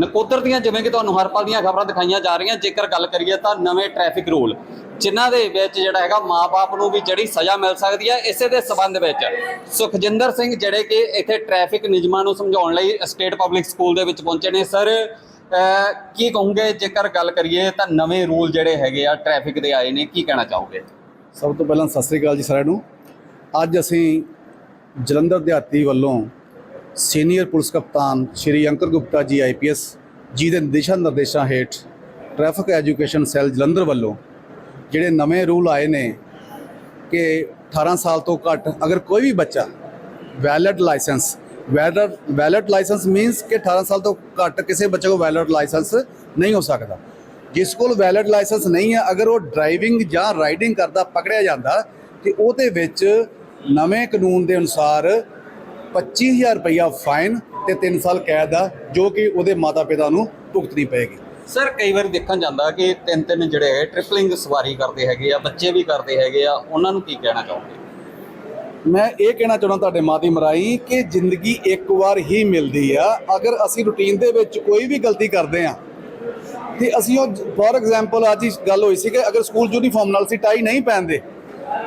ਨਕੋਦਰ ਦੀਆਂ ਜਿਵੇਂ ਕਿ ਤੁਹਾਨੂੰ ਹਰ ਪਲ ਦੀਆਂ ਖਬਰਾਂ ਦਿਖਾਈਆਂ ਜਾ ਰਹੀਆਂ, ਜੇਕਰ ਗੱਲ ਕਰੀਏ ਤਾਂ ਨਵੇਂ ਟ੍ਰੈਫਿਕ ਰੂਲ ਜਿਨ੍ਹਾਂ ਦੇ ਵਿੱਚ ਜਿਹੜਾ ਹੈਗਾ ਮਾਪੇ ਨੂੰ ਵੀ ਜਿਹੜੀ ਸਜ਼ਾ ਮਿਲ ਸਕਦੀ ਹੈ, ਇਸੇ ਦੇ ਸਬੰਧ ਵਿੱਚ ਸੁਖਜਿੰਦਰ ਸਿੰਘ ਜਿਹੜੇ ਕਿ ਇੱਥੇ ਟ੍ਰੈਫਿਕ ਨਿਯਮਾਂ ਨੂੰ ਸਮਝਾਉਣ ਲਈ ਸਟੇਟ ਪਬਲਿਕ ਸਕੂਲ ਦੇ ਵਿੱਚ ਪਹੁੰਚੇ ਨੇ, ਸਰ ਕੀ ਕਹੋਗੇ? ਜੇਕਰ ਗੱਲ ਕਰੀਏ ਤਾਂ ਨਵੇਂ ਰੂਲ ਜਿਹੜੇ ਹੈਗੇ ਆ ਟ੍ਰੈਫਿਕ ਦੇ ਆਏ ਨੇ, ਕੀ ਕਹਿਣਾ ਚਾਹੋਗੇ? ਸਭ ਤੋਂ ਪਹਿਲਾਂ ਸਤਿ ਸ੍ਰੀ ਅਕਾਲ ਜੀ ਸਾਰਿਆਂ ਨੂੰ। ਅੱਜ ਅਸੀਂ ਜਲੰਧਰ ਦਿਹਾਤੀ ਵੱਲੋਂ ਸੀਨੀਅਰ ਪੁਲਿਸ ਕਪਤਾਨ ਸ਼੍ਰੀ ਅੰਕਰ ਗੁਪਤਾ ਜੀ ਆਈਪੀਐਸ ਜੀ ਦੇ ਦਿਸ਼ਾ ਨਿਰਦੇਸ਼ਾਂ ਹੇਠ ਟ੍ਰੈਫਿਕ ਐਜੂਕੇਸ਼ਨ ਸੈੱਲ ਜਲੰਧਰ ਵੱਲੋਂ ਜਿਹੜੇ ਨਵੇਂ ਰੂਲ ਆਏ ਨੇ ਕਿ 18 ਸਾਲ ਤੋਂ ਘੱਟ ਅਗਰ ਕੋਈ ਵੀ ਬੱਚਾ valid license valid valid license means ਕਿ 18 ਸਾਲ ਤੋਂ ਘੱਟ ਕਿਸੇ ਬੱਚੇ ਕੋਲ ਵੈਲਿਡ ਲਾਇਸੈਂਸ ਨਹੀਂ ਹੋ ਸਕਦਾ। ਜਿਸ ਕੋਲ ਵੈਲਿਡ ਲਾਇਸੈਂਸ ਨਹੀਂ ਹੈ, ਅਗਰ ਉਹ ਡਰਾਈਵਿੰਗ ਜਾਂ ਰਾਈਡਿੰਗ ਕਰਦਾ, ਪਕੜਿਆ ਜਾਂਦਾ, ਤੇ ਉਹਦੇ ਵਿੱਚ ਨਵੇਂ ਕਾਨੂੰਨ ਦੇ ਅਨੁਸਾਰ 25000 ਰੁਪਇਆ ਫਾਈਨ ਤੇ 3 ਸਾਲ ਕੈਦ ਆ ਜੋ ਕਿ ਉਹਦੇ ਮਾਤਾ-ਪਿਤਾ ਨੂੰ ਭੁਗਤਣੀ ਪਏਗੀ। ਸਰ ਕਈ ਵਾਰ ਦੇਖਣ ਜਾਂਦਾ ਕਿ ਤਿੰਨ ਤਿੰਨ ਜਿਹੜੇ ਹੈ ਟ੍ਰਿਪਲਿੰਗ ਸਵਾਰੀ ਕਰਦੇ ਹੈਗੇ ਆ ਬੱਚੇ ਵੀ ਕਰਦੇ ਹੈਗੇ ਆ ਉਹਨਾਂ ਨੂੰ ਕੀ ਕਹਿਣਾ ਚਾਹੋਗੇ? ਮੈਂ ਇਹ ਕਹਿਣਾ ਚਾਹੁੰਦਾ ਤੁਹਾਡੇ ਮਾਧਿਅਮ ਰਾਹੀਂ ਕਿ ਜ਼ਿੰਦਗੀ ਇੱਕ ਵਾਰ ਹੀ ਮਿਲਦੀ ਆ। ਅਗਰ ਅਸੀਂ ਰੁਟੀਨ ਦੇ ਵਿੱਚ ਕੋਈ ਵੀ ਗਲਤੀ ਕਰਦੇ ਆ ਤੇ ਅਸੀਂ ਉਹ ਫੋਰ ਐਗਜ਼ਾਮਪਲ ਅੱਜ ਹੀ ਗੱਲ ਹੋਈ ਸੀ ਕਿ ਅਗਰ ਸਕੂਲ ਯੂਨੀਫਾਰਮ ਨਾਲ ਅਸੀਂ ਟਾਈ ਨਹੀਂ ਪਹਿਨਦੇ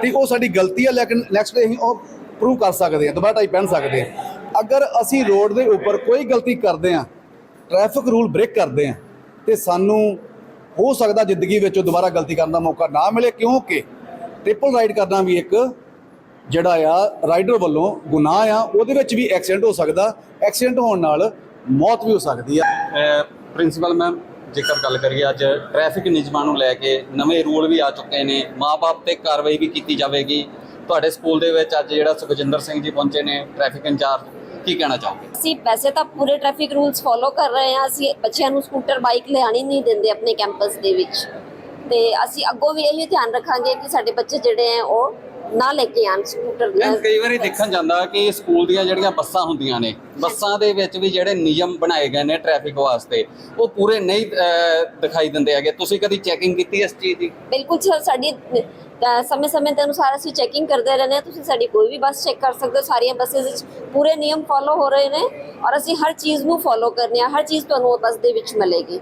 ਤੇ ਉਹ ਸਾਡੀ ਗਲਤੀ ਆ ਲੇਕਿਨ ਨੈਕਸਟ ਡੇ ਅਸੀਂ ਉਹ ਪ੍ਰੂਵ ਕਰ ਸਕਦੇ ਆ ਦੁਬਾਰਾ ਟਾਈ ਪਹਿਨ ਸਕਦੇ ਆ। ਅਗਰ ਅਸੀਂ ਰੋਡ ਦੇ ਉੱਪਰ ਕੋਈ ਗਲਤੀ ਕਰਦੇ ਆ ਟ੍ਰੈਫਿਕ ਰੂਲ ਬ੍ਰੇਕ ਕਰਦੇ ਆ, ਤੇ ਸਾਨੂੰ ਹੋ ਸਕਦਾ ਜ਼ਿੰਦਗੀ ਵਿੱਚ ਦੁਬਾਰਾ ਗਲਤੀ ਕਰਨ ਦਾ ਮੌਕਾ ਨਾ ਮਿਲੇ, ਕਿਉਂਕਿ ਟ੍ਰਿਪਲ ਰਾਈਡ ਕਰਨਾ ਵੀ ਇੱਕ ਜਿਹੜਾ ਆ ਰਾਈਡਰ ਵੱਲੋਂ ਗੁਨਾਹ ਆ, ਉਹਦੇ ਵਿੱਚ ਵੀ ਐਕਸੀਡੈਂਟ ਹੋ ਸਕਦਾ ਐਕਸੀਡੈਂਟ ਹੋਣ ਨਾਲ ਮੌਤ ਵੀ ਹੋ ਸਕਦੀ ਆ। ਪ੍ਰਿੰਸੀਪਲ ਮੈਮ ਜੇਕਰ ਗੱਲ ਕਰੀਏ ਅੱਜ ਟ੍ਰੈਫਿਕ ਨਿਯਮਾਂ ਨੂੰ ਲੈ ਕੇ ਨਵੇਂ ਰੂਲ ਵੀ ਆ ਚੁੱਕੇ ਨੇ ਮਾਪੇ ਤੇ ਕਾਰਵਾਈ ਵੀ ਕੀਤੀ ਜਾਵੇਗੀ। ਤੁਹਾਡੇ ਸਕੂਲ ਦੇ ਵਿੱਚ ਅੱਜ ਜਿਹੜਾ ਸੁਖਜਿੰਦਰ ਸਿੰਘ ਜੀ ਪਹੁੰਚੇ ਨੇ ਟ੍ਰੈਫਿਕ ਇੰਚਾਰਜ, ਕੀ ਕਹਿਣਾ ਚਾਹੋਗੇ? ਅਸੀਂ ਵੈਸੇ ਤਾਂ ਪੂਰੇ ਟ੍ਰੈਫਿਕ ਰੂਲਸ ਫੋਲੋ ਕਰ ਰਹੇ ਹਾਂ। ਅਸੀਂ ਬੱਚਿਆਂ ਨੂੰ ਸਕੂਟਰ ਬਾਈਕ ਲਿਆਣੀ ਨਹੀਂ ਦਿੰਦੇ ਆਪਣੇ ਕੈਂਪਸ ਦੇ ਵਿੱਚ। ਤੇ ਅਸੀਂ ਅੱਗੋਂ ਵੀ ਇਹੀ ਧਿਆਨ ਰੱਖਾਂਗੇ ਕਿ ਸਾਡੇ ਬੱਚੇ ਜਿਹੜੇ ਆ ਉਹ ਨਾ ਲੈ ਕੇ ਆਣ ਸਕੂਟਰ ਮੈਮ ਕਈ ਵਾਰੀ ਦੇਖਣ ਜਾਂਦਾ ਕਿ ਸਕੂਲ ਦੀਆਂ ਜਿਹੜੀਆਂ ਬੱਸਾਂ ਹੁੰਦੀਆਂ ਨੇ ਬੱਸਾਂ ਦੇ ਵਿੱਚ ਵੀ ਜਿਹੜੇ ਨਿਯਮ ਬਣਾਏ ਗਏ ਨੇ ਟ੍ਰੈਫਿਕ ਵਾਸਤੇ ਉਹ ਪੂਰੇ ਨਹੀਂ ਅਹ, ਦਿਖਾਈ ਦਿੰਦੇ ਹੈਗੇ। ਤੁਸੀਂ ਕਦੀ ਚੈਕਿੰਗ ਕੀਤੀ ਇਸ ਚੀਜ਼ ਦੀ? ਬਿਲਕੁਲ ਸਰ ਸਾਡੀ ਸਮੇਂ ਸਮੇਂ ਦੇ ਅਨੁਸਾਰ ਅਸੀਂ ਚੈਕਿੰਗ ਕਰਦੇ ਰਹਿੰਦੇ ਹਾਂ। ਤੁਸੀਂ ਸਾਡੀ ਕੋਈ ਵੀ ਬੱਸ ਚੈੱਕ ਕਰ ਸਕਦੇ ਹੋ। ਸਾਰੀਆਂ ਬੱਸਸ ਵਿੱਚ ਪੂਰੇ ਨਿਯਮ ਫੋਲੋ ਹੋ ਰਹੇ ਨੇ ਔਰ ਅਸੀਂ ਹਰ ਚੀਜ਼ ਨੂੰ ਫੋਲੋ ਕਰਨੇ ਆ ਹਰ ਚੀਜ਼ ਤੁਹਾਨੂੰ ਉਹ ਬੱਸ ਦੇ ਵਿੱਚ ਮਿਲੇਗੀ।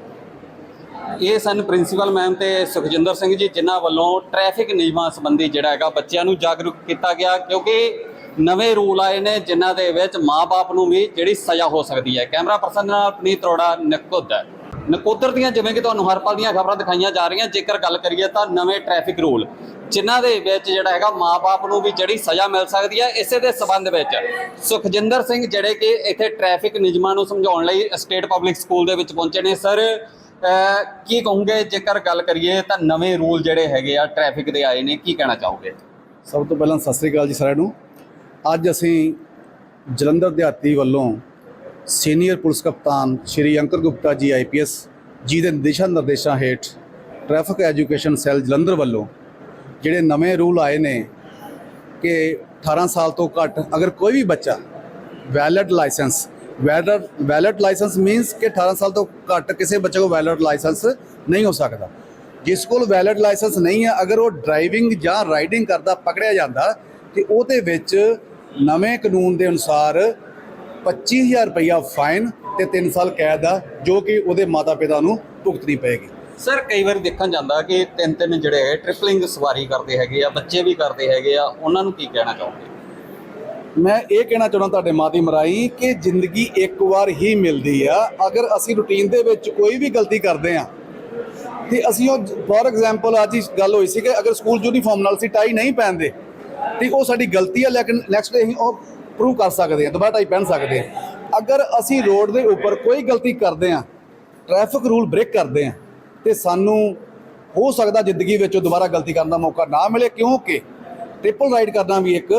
ਇਹ ਸਨ ਪ੍ਰਿੰਸੀਪਲ ਮੈਮ ਤੇ ਸੁਖਜਿੰਦਰ ਸਿੰਘ ਜੀ, ਜਿਨ੍ਹਾਂ ਵੱਲੋਂ ਟ੍ਰੈਫਿਕ ਨਿਯਮਾਂ ਸੰਬੰਧੀ ਜਿਹੜਾ ਹੈਗਾ ਬੱਚਿਆਂ ਨੂੰ ਜਾਗਰੂਕ ਕੀਤਾ ਗਿਆ, ਕਿਉਂਕਿ ਨਵੇਂ ਰੂਲ ਆਏ ਨੇ ਜਿਨ੍ਹਾਂ ਦੇ ਵਿੱਚ ਮਾਪੇ ਨੂੰ ਵੀ ਜਿਹੜੀ ਸਜ਼ਾ ਹੋ ਸਕਦੀ ਹੈ। ਕੈਮਰਾ ਪਰਸਨ ਨਾਲ ਪਨੀਤ ਰੋੜਾ ਨਕੋਦਰ। ਨਕੋਦਰ ਦੀਆਂ ਜਿਵੇਂ ਕਿ ਤੁਹਾਨੂੰ ਹਰ ਪਲ ਦੀਆਂ ਖਬਰਾਂ ਦਿਖਾਈਆਂ ਜਾ ਰਹੀਆਂ, ਜੇਕਰ ਗੱਲ ਕਰੀਏ ਤਾਂ ਨਵੇਂ ਟ੍ਰੈਫਿਕ ਰੂਲ, ਜਿਨ੍ਹਾਂ ਦੇ ਵਿੱਚ ਜਿਹੜਾ ਹੈਗਾ ਮਾਪੇ ਨੂੰ ਵੀ ਜਿਹੜੀ ਸਜ਼ਾ ਮਿਲ ਸਕਦੀ ਹੈ, ਇਸੇ ਦੇ ਸਬੰਧ ਵਿੱਚ ਸੁਖਜਿੰਦਰ ਸਿੰਘ ਜਿਹੜੇ ਕਿ ਇੱਥੇ ਟ੍ਰੈਫਿਕ ਨਿਯਮਾਂ ਨੂੰ ਸਮਝਾਉਣ ਲਈ ਸਟੇਟ ਪਬਲਿਕ ਸਕੂਲ ਦੇ ਵਿੱਚ ਪਹੁੰਚੇ ਨੇ। ਸਰ ਕੀ ਕਹੋਗੇ? ਜੇਕਰ ਗੱਲ ਕਰੀਏ ਤਾਂ ਨਵੇਂ ਰੂਲ ਜਿਹੜੇ ਹੈਗੇ ਆ ਟ੍ਰੈਫਿਕ ਦੇ ਆਏ ਨੇ, ਕੀ ਕਹਿਣਾ ਚਾਹੋਗੇ? ਸਭ ਤੋਂ ਪਹਿਲਾਂ ਸਤਿ ਸ੍ਰੀ ਅਕਾਲ ਜੀ ਸਾਰਿਆਂ ਨੂੰ। ਅੱਜ ਅਸੀਂ ਜਲੰਧਰ ਦਿਹਾਤੀ ਵੱਲੋਂ ਸੀਨੀਅਰ ਪੁਲਿਸ ਕਪਤਾਨ ਸ਼੍ਰੀ ਅੰਕਰ ਗੁਪਤਾ ਜੀ ਆਈਪੀਐਸ ਜੀ ਦੇ ਦਿਸ਼ਾ ਨਿਰਦੇਸ਼ਾਂ ਹੇਠ ਟ੍ਰੈਫਿਕ ਐਜੂਕੇਸ਼ਨ ਸੈੱਲ ਜਲੰਧਰ ਵੱਲੋਂ ਜਿਹੜੇ ਨਵੇਂ ਰੂਲ ਆਏ ਨੇ ਕਿ 18 ਸਾਲ ਤੋਂ ਘੱਟ ਅਗਰ ਕੋਈ ਵੀ ਬੱਚਾ valid license valid valid license means ਕਿ 18 ਸਾਲ ਤੋਂ ਘੱਟ ਕਿਸੇ ਬੱਚੇ ਕੋਲ ਵੈਲਟ ਲਾਇਸੈਂਸ ਨਹੀਂ ਹੋ ਸਕਦਾ। ਜਿਸ ਕੋਲ ਵੈਲਟ ਲਾਇਸੈਂਸ ਨਹੀਂ ਹੈ, ਅਗਰ ਉਹ ਡਰਾਈਵਿੰਗ ਜਾਂ ਰਾਈਡਿੰਗ ਕਰਦਾ, ਪਕੜਿਆ ਜਾਂਦਾ, ਤੇ ਉਹਦੇ ਵਿੱਚ ਨਵੇਂ ਕਾਨੂੰਨ ਦੇ ਅਨੁਸਾਰ 25000 ਰੁਪਇਆ ਫਾਈਨ ਤੇ 3 ਸਾਲ ਕੈਦ ਆ, ਜੋ ਕਿ ਉਹਦੇ ਮਾਤਾ-ਪਿਤਾ ਨੂੰ ਭੁਗਤਣੀ ਪਏਗੀ। ਸਰ ਕਈ ਵਾਰ ਦੇਖਣ ਜਾਂਦਾ ਕਿ ਤਿੰਨ ਤਿੰਨ ਜਿਹੜੇ ਟ੍ਰਿਪਲਿੰਗ ਸਵਾਰੀ ਕਰਦੇ ਹੈਗੇ ਆ, ਬੱਚੇ ਵੀ ਕਰਦੇ ਹੈਗੇ ਆ, ਉਹਨਾਂ ਨੂੰ ਕੀ ਕਹਿਣਾ ਚਾਹੋਗੇ? ਮੈਂ ਇਹ ਕਹਿਣਾ ਚਾਹੁੰਦਾ ਤੁਹਾਡੇ ਮਾਧਿਅਮ ਰਾਹੀਂ ਕਿ ਜ਼ਿੰਦਗੀ ਇੱਕ ਵਾਰ ਹੀ ਮਿਲਦੀ ਆ। ਅਗਰ ਅਸੀਂ ਰੁਟੀਨ ਦੇ ਵਿੱਚ ਕੋਈ ਵੀ ਗਲਤੀ ਕਰਦੇ ਆ, ਤੇ ਅਸੀਂ ਉਹ ਫੋਰ ਐਗਜ਼ਾਮਪਲ ਅੱਜ ਹੀ ਗੱਲ ਹੋਈ ਸੀ ਕਿ ਅਗਰ ਸਕੂਲ ਯੂਨੀਫਾਰਮ ਨਾਲ ਅਸੀਂ ਟਾਈ ਨਹੀਂ ਪਹਿਨਦੇ, ਤੇ ਉਹ ਸਾਡੀ ਗਲਤੀ ਆ, ਲੇਕਿਨ ਨੈਕਸਟ ਡੇ ਅਸੀਂ ਉਹ ਪ੍ਰੂਵ ਕਰ ਸਕਦੇ ਆ, ਦੁਬਾਰਾ ਟਾਈ ਪਹਿਨ ਸਕਦੇ ਆ। ਅਗਰ ਅਸੀਂ ਰੋਡ ਦੇ ਉੱਪਰ ਕੋਈ ਗਲਤੀ ਕਰਦੇ ਆ ਟ੍ਰੈਫਿਕ ਰੂਲ ਬ੍ਰੇਕ ਕਰਦੇ ਆ, ਤੇ ਸਾਨੂੰ ਹੋ ਸਕਦਾ ਜ਼ਿੰਦਗੀ ਵਿੱਚ ਉਹ ਦੁਬਾਰਾ ਗਲਤੀ ਕਰਨ ਦਾ ਮੌਕਾ ਨਾ ਮਿਲੇ, ਕਿਉਂਕਿ ਟ੍ਰਿਪਲ ਰਾਈਡ ਕਰਨਾ ਵੀ ਇੱਕ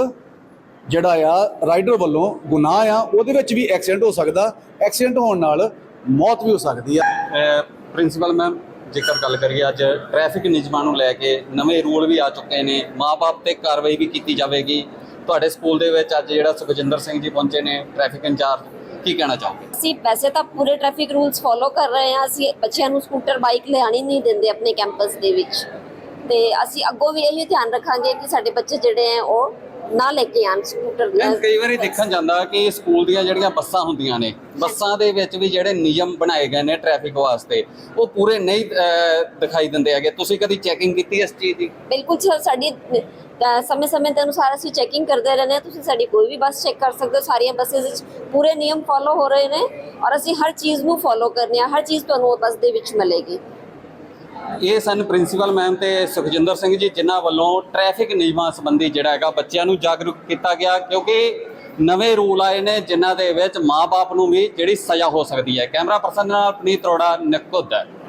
ਜਿਹੜਾ ਆ ਰਾਈਡਰ ਵੱਲੋਂ ਗੁਨਾਹ ਆ ਉਹਦੇ ਵਿੱਚ ਵੀ ਐਕਸੀਡੈਂਟ ਹੋ ਸਕਦਾ। ਐਕਸੀਡੈਂਟ ਹੋਣ ਨਾਲ ਮੌਤ ਵੀ ਹੋ ਸਕਦੀ ਆ। ਪ੍ਰਿੰਸੀਪਲ ਮੈਮ ਜੇਕਰ ਗੱਲ ਕਰੀਏ ਅੱਜ ਟ੍ਰੈਫਿਕ ਨਿਯਮਾਂ ਨੂੰ ਲੈ ਕੇ ਨਵੇਂ ਰੂਲ ਵੀ ਆ ਚੁੱਕੇ ਨੇ ਮਾਪੇ ਤੇ ਕਾਰਵਾਈ ਵੀ ਕੀਤੀ ਜਾਵੇਗੀ। ਤੁਹਾਡੇ ਸਕੂਲ ਦੇ ਵਿੱਚ ਅੱਜ ਜਿਹੜਾ ਸੁਖਜਿੰਦਰ ਸਿੰਘ ਜੀ ਪਹੁੰਚੇ ਨੇ ਟ੍ਰੈਫਿਕ ਇੰਚਾਰਜ ਕੀ ਕਹਿਣਾ ਚਾਹੋਗੇ? ਅਸੀਂ ਵੈਸੇ ਤਾਂ ਪੂਰੇ ਟ੍ਰੈਫਿਕ ਰੂਲਸ ਫੋਲੋ ਕਰ ਰਹੇ ਹਾਂ। ਅਸੀਂ ਬੱਚਿਆਂ ਨੂੰ ਸਕੂਟਰ ਬਾਈਕ ਲਿਆਣੀ ਨਹੀਂ ਦਿੰਦੇ ਆਪਣੇ ਕੈਂਪਸ ਦੇ ਵਿੱਚ। ਤੇ ਅਸੀਂ ਅੱਗੋਂ ਵੀ ਇਹੀ ਧਿਆਨ ਰੱਖਾਂਗੇ ਕਿ ਸਾਡੇ ਬੱਚੇ ਜਿਹੜੇ ਆ ਉਹ ਨਾ ਲੈ ਕੇ ਆਣ ਸਕੂਟਰ ਮੈਮ ਕਈ ਵਾਰੀ ਦੇਖਣ ਜਾਂਦਾ ਕਿ ਸਕੂਲ ਦੀਆਂ ਜਿਹੜੀਆਂ ਬੱਸਾਂ ਹੁੰਦੀਆਂ ਨੇ ਬੱਸਾਂ ਦੇ ਵਿੱਚ ਵੀ ਜਿਹੜੇ ਨਿਯਮ ਬਣਾਏ ਗਏ ਨੇ ਟ੍ਰੈਫਿਕ ਵਾਸਤੇ ਉਹ ਪੂਰੇ ਨਹੀਂ ਅਹ, ਦਿਖਾਈ ਦਿੰਦੇ ਹੈਗੇ। ਤੁਸੀਂ ਕਦੀ ਚੈਕਿੰਗ ਕੀਤੀ ਇਸ ਚੀਜ਼ ਦੀ? ਬਿਲਕੁਲ ਸਰ ਸਾਡੀ ਅ, ਸਮੇਂ-ਸਮੇਂ ਦੇ ਅਨੁਸਾਰ ਅਸੀਂ ਚੈਕਿੰਗ ਕਰਦੇ ਰਹਿੰਦੇ ਹਾਂ। ਤੁਸੀਂ ਸਾਡੀ ਕੋਈ ਵੀ ਬੱਸ ਚੈੱਕ ਕਰ ਸਕਦੇ ਹੋ। ਸਾਰੀਆਂ ਬੱਸਸ ਵਿੱਚ ਪੂਰੇ ਨਿਯਮ ਫੋਲੋ ਹੋ ਰਹੇ ਨੇ ਔਰ ਅਸੀਂ ਹਰ ਚੀਜ਼ ਨੂੰ ਫੋਲੋ ਕਰਨੇ ਆ ਹਰ ਚੀਜ਼ ਤੁਹਾਨੂੰ ਉਹ ਬੱਸ ਦੇ ਵਿੱਚ ਮਿਲੇਗੀ। ਇਹ ਸਨ ਪ੍ਰਿੰਸੀਪਲ ਮੈਮ ਤੇ ਸੁਖਜਿੰਦਰ ਸਿੰਘ ਜੀ, ਜਿਨ੍ਹਾਂ ਵੱਲੋਂ ਟ੍ਰੈਫਿਕ ਨਿਯਮਾਂ ਸੰਬੰਧੀ ਜਿਹੜਾ ਹੈਗਾ ਬੱਚਿਆਂ ਨੂੰ ਜਾਗਰੂਕ ਕੀਤਾ ਗਿਆ, ਕਿਉਂਕਿ ਨਵੇਂ ਰੂਲ ਆਏ ਨੇ ਜਿਨ੍ਹਾਂ ਦੇ ਵਿੱਚ ਮਾਪੇ ਨੂੰ ਵੀ ਜਿਹੜੀ ਸਜ਼ਾ ਹੋ ਸਕਦੀ ਹੈ। ਕੈਮਰਾ ਪਰਸਨ ਨਾਲ ਪਨੀਤ ਅਰੋੜਾ, ਨਕੁੱਦ।